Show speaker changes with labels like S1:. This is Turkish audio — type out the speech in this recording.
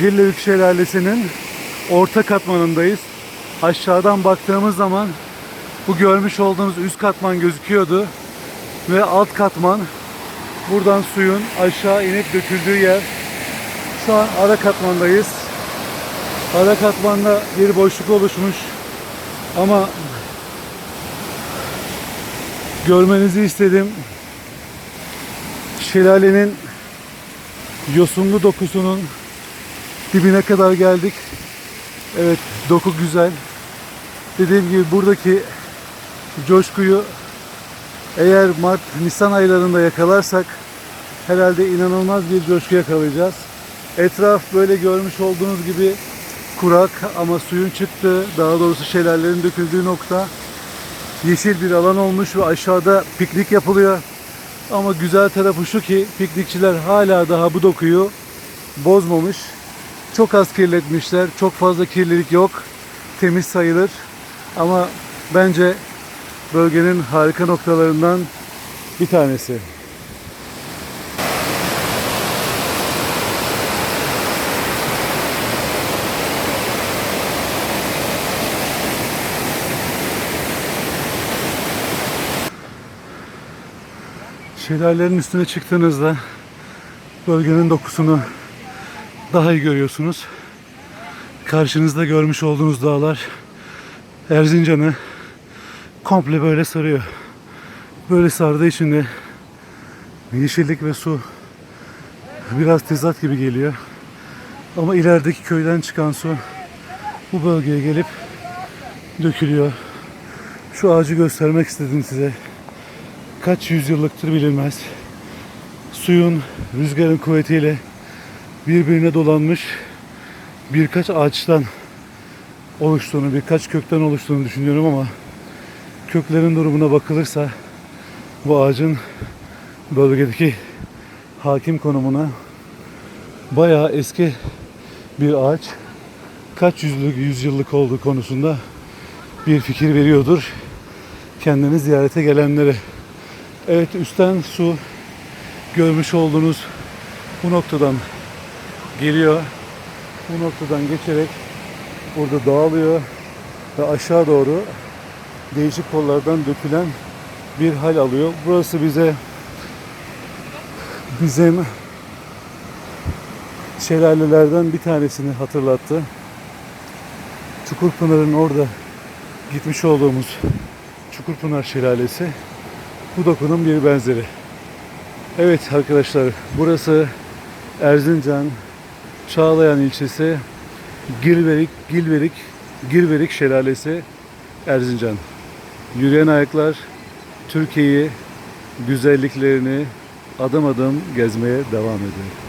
S1: Gırlevik Şelalesi'nin orta katmanındayız. Aşağıdan baktığımız zaman bu görmüş olduğunuz üst katman gözüküyordu. Ve alt katman buradan suyun aşağı inip döküldüğü yer. Şu an ara katmandayız. Ara katmanda bir boşluk oluşmuş. Ama görmenizi istedim. Şelalenin yosunlu dokusunun dibine kadar geldik. Evet doku güzel. Dediğim gibi buradaki coşkuyu eğer Mart Nisan aylarında yakalarsak herhalde inanılmaz bir coşku yakalayacağız. Etraf böyle görmüş olduğunuz gibi kurak ama suyun çıktığı, daha doğrusu şelalelerin döküldüğü nokta yeşil bir alan olmuş ve aşağıda piknik yapılıyor. Ama güzel tarafı şu ki piknikçiler hala daha bu dokuyu bozmamış. Çok az kirletmişler. Çok fazla kirlilik yok. Temiz sayılır. Ama bence bölgenin harika noktalarından bir tanesi. Şelalelerin üstüne çıktığınızda bölgenin dokusunu daha iyi görüyorsunuz. Karşınızda görmüş olduğunuz dağlar Erzincan'ı komple böyle sarıyor. Böyle sardığı için de yeşillik ve su biraz tezat gibi geliyor. Ama ilerideki köyden çıkan su bu bölgeye gelip dökülüyor. Şu ağacı göstermek istedim size. Kaç yüzyıllıktır bilinmez. Suyun, rüzgarın kuvvetiyle birbirine dolanmış birkaç ağaçtan oluştuğunu, birkaç kökten oluştuğunu düşünüyorum ama köklerin durumuna bakılırsa bu ağacın bölgedeki hakim konumuna bayağı eski bir ağaç kaç yüzyıllık, yüzyıllık olduğu konusunda bir fikir veriyordur kendini ziyarete gelenlere. Evet üstten su görmüş olduğunuz bu noktadan geliyor. Bu noktadan geçerek burada dağılıyor ve aşağı doğru değişik kollardan dökülen bir hal alıyor. Burası bize bizim şelalelerden bir tanesini hatırlattı. Çukurpınar'ın orada gitmiş olduğumuz Çukurpınar Şelalesi bu dokunun bir benzeri. Evet arkadaşlar burası Erzincan Çağlayan ilçesi Gilverik Gilverik Gilverik Şelalesi Erzincan. Yürüyen ayaklar Türkiye'yi güzelliklerini adım adım gezmeye devam ediyor.